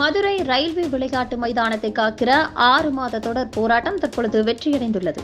Madurai railway விளையாட்டு மைதானத்தை காக்கிற ஆறு மாத தொடர் போராட்டம் தற்பொழுது வெற்றியடைந்துள்ளது.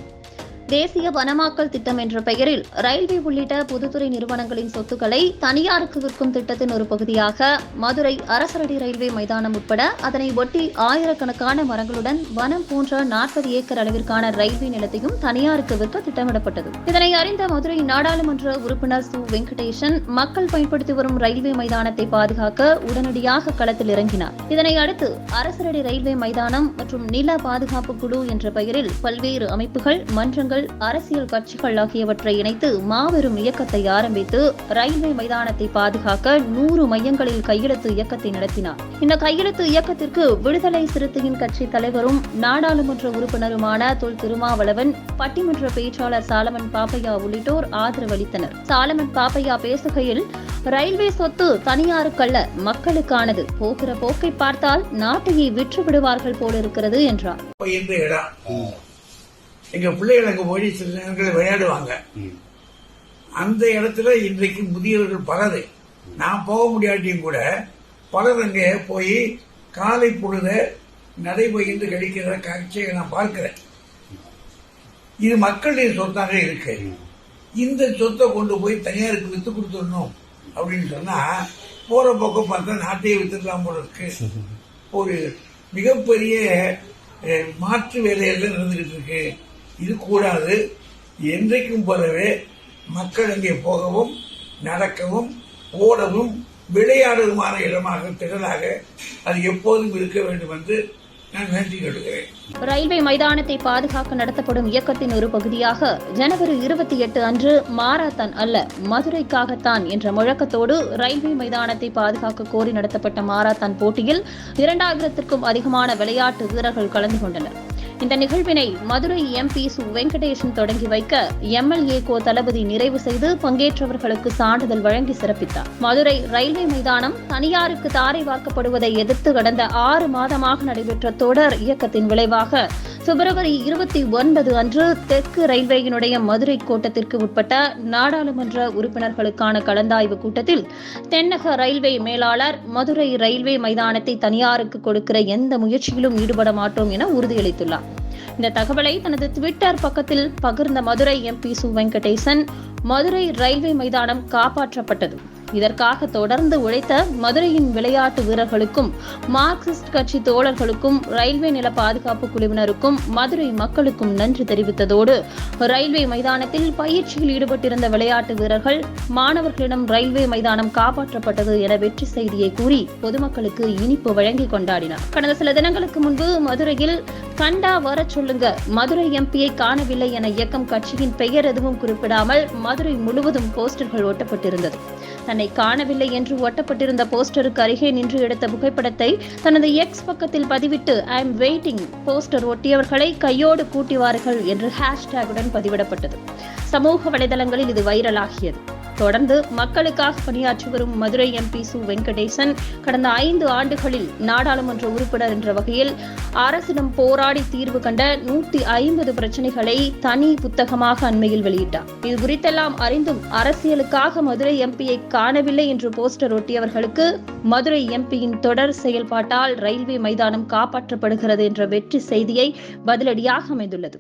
தேசிய வனமாக்கல் திட்டம் என்ற பெயரில் ரயில்வே உள்ளிட்ட பொதுத்துறை நிறுவனங்களின் சொத்துக்களை தனியாருக்கு விற்கும் திட்டத்தின் ஒரு பகுதியாக மதுரை அரசரடி ரயில்வே மைதானம் உட்பட அதனை ஒட்டி ஆயிரக்கணக்கான மரங்களுடன் வனம் போன்ற நாற்பது ஏக்கர் அளவிற்கான ரயில்வே நிலத்தையும் தனியாருக்கு விற்க திட்டமிடப்பட்டது. இதனை அறிந்த மதுரை நாடாளுமன்ற உறுப்பினர் சு. வெங்கடேசன் மக்கள் பயன்படுத்தி வரும் ரயில்வே மைதானத்தை பாதுகாக்க உடனடியாக களத்தில் இறங்கினார். இதனை அடுத்து அரசரடி ரயில்வே மைதானம் மற்றும் நில பாதுகாப்பு குழு என்ற பெயரில் பல்வேறு அமைப்புகள் மன்றங்கள் அரசியல் கட்சிகள் ஆகியவற்றை இணைத்து மாபெரும் இயக்கத்தை ஆரம்பித்து ரயில்வே மைதானத்தை பாதுகாக்க நூறு மையங்களில் கையெழுத்து இயக்கத்தை நடத்தினார். இந்த கையெழுத்து இயக்கத்திற்கு விடுதலை சிறுத்தையின் கட்சி தலைவரும் நாடாளுமன்ற உறுப்பினருமான தொல் திருமாவளவன் பட்டிமன்ற பேச்சாளர் சாலமன் பாப்பையா உள்ளிட்டோர் ஆதரவு அளித்தனர். சாலமன் பாப்பையா பேசுகையில் ரயில்வே சொத்து தனியாருக்கல்ல மக்களுக்கானது. போகிற போக்கை பார்த்தால் நாட்டையே விற்று விடுவார்கள் போலிருக்கிறது என்றார். எங்க பிள்ளைகள் அங்க போய் சில நேரங்களில் விளையாடுவாங்க. அந்த இடத்துல இன்றைக்கு முதியவர்கள் பலர். நான் போக முடியாட்டியும் கூட பலர் அங்கே போய் காலை பொழுத நடைபயின்று கழிக்கிற காட்சியை நான் பார்க்கிறேன். இது மக்களுடைய சொத்தாக இருக்கு. இந்த சொத்தை கொண்டு போய் தனியாருக்கு வித்து கொடுத்துடணும் அப்படின்னு சொன்னா போற பக்கம் பார்த்தா நாட்டையே வித்துடலாம் போல இருக்கு. ஒரு மிகப்பெரிய மாற்று வேலையெல்லாம் நடந்துகிட்டு இருக்கு. இது கூடாது. என்றைக்கும் போலவே மக்கள் அங்கே போகவும் நடக்கவும் ஓடவும் விளையாடுவதுமான இடமாக திடலாக அது எப்போதும் இருக்க வேண்டும் என்று ரயில்வே மைதானத்தை பாதுகாக்க நடத்தப்படும் இயக்கத்தின் ஒரு பகுதியாக ஜனவரி இருபத்தி எட்டு அன்று மாராத்தான் அல்ல மதுரைக்காகத்தான் என்ற முழக்கத்தோடு ரயில்வே மைதானத்தை பாதுகாக்க கோரி நடத்தப்பட்ட மாராத்தான் போட்டியில் இரண்டாயிரத்திற்கும் அதிகமான விளையாட்டு வீரர்கள் கலந்து கொண்டனர். இந்த நிகழ்வினை மதுரை எம்பி சு வெங்கடேஷன் தொடங்கி வைக்க எம்எல்ஏ கோ தளபதி நிறைவு செய்து பங்கேற்றவர்களுக்கு சான்றிதழ் வழங்கி சிறப்பித்தார். மதுரை ரயில்வே மைதானம் தனியாருக்கு தாரை வார்க்கப்படுவதை எதிர்த்து கடந்த ஆறு மாதமாக நடைபெற்ற தொடர் இயக்கத்தின் விளைவாக பிப்ரவரி இருபத்தி ஒன்பது அன்று தெற்கு ரயில்வேயினுடைய மதுரை கோட்டத்திற்கு உட்பட்ட நாடாளுமன்ற உறுப்பினர்களுக்கான கலந்தாய்வு கூட்டத்தில் தென்னக ரயில்வே மேலாளர் மதுரை ரயில்வே மைதானத்தை தனியாருக்கு கொடுக்கிற எந்த முயற்சியிலும் ஈடுபட மாட்டோம் என உறுதியளித்துள்ளார். இந்த தகவலை தனது ட்விட்டர் பக்கத்தில் பகிர்ந்த மதுரை எம்பி சு வெங்கடேசன் மதுரை ரயில்வே மைதானம் காப்பாற்றப்பட்டது. இதற்காக தொடர்ந்து உழைத்த மதுரையின் விளையாட்டு வீரர்களுக்கும் மார்க்சிஸ்ட் கட்சி தோழர்களுக்கும் ரயில்வே நில பாதுகாப்பு குழுவினருக்கும் மதுரை மக்களுக்கும் நன்றி தெரிவித்ததோடு ரயில்வே மைதானத்தில் பயிற்சியில் ஈடுபட்டிருந்த விளையாட்டு வீரர்கள் மாணவர்களிடம் ரயில்வே மைதானம் காப்பாற்றப்பட்டது என வெற்றி செய்தியை கூறி பொதுமக்களுக்கு இனிப்பு வழங்கி கொண்டாடினார். கடந்த சில தினங்களுக்கு முன்பு மதுரையில் கண்டா வரச் சொல்லுங்க மதுரை எம்பியை காணவில்லை என இயக்கம் கட்சியின் பெயர் எதுவும் குறிப்பிடாமல் மதுரை முழுவதும் போஸ்டர்கள் ஒட்டப்பட்டிருந்தது. தன்னை காணவில்லை என்று ஒட்டப்பட்டிருந்த போஸ்டருக்கு அருகே நின்று எடுத்த புகைப்படத்தை தனது எக்ஸ் பக்கத்தில் பதிவிட்டு ஐ எம் வெயிட்டிங் போஸ்டர் ஒட்டியவர்களை கையோடு கூட்டிவார்கள் என்று ஹேஷ்டேகுடன் பதிவிடப்பட்டது. சமூக வலைதளங்களில் இது வைரலாகியது. தொடர்ந்து மக்களுக்காக பணியாற்றி வரும் மதுரை எம்பி சு வெங்கடேசன் கடந்த ஐந்து ஆண்டுகளில் நாடாளுமன்ற உறுப்பினர் என்ற வகையில் அரசிடம் போராடி தீர்வு கண்ட நூத்தி ஐம்பது பிரச்சனைகளை தனி புத்தகமாக அண்மையில் வெளியிட்டார். இது குறித்தெல்லாம் அறிந்தும் அரசியலுக்காக மதுரை எம்பியை காணவில்லை என்று போஸ்டர் ஒட்டியவர்களுக்கு மதுரை எம்பியின் தொடர் செயல்பாட்டால் ரயில்வே மைதானம் காப்பாற்றப்படுகிறது என்ற வெற்றி செய்தியை பதிலடியாக அமைந்துள்ளது.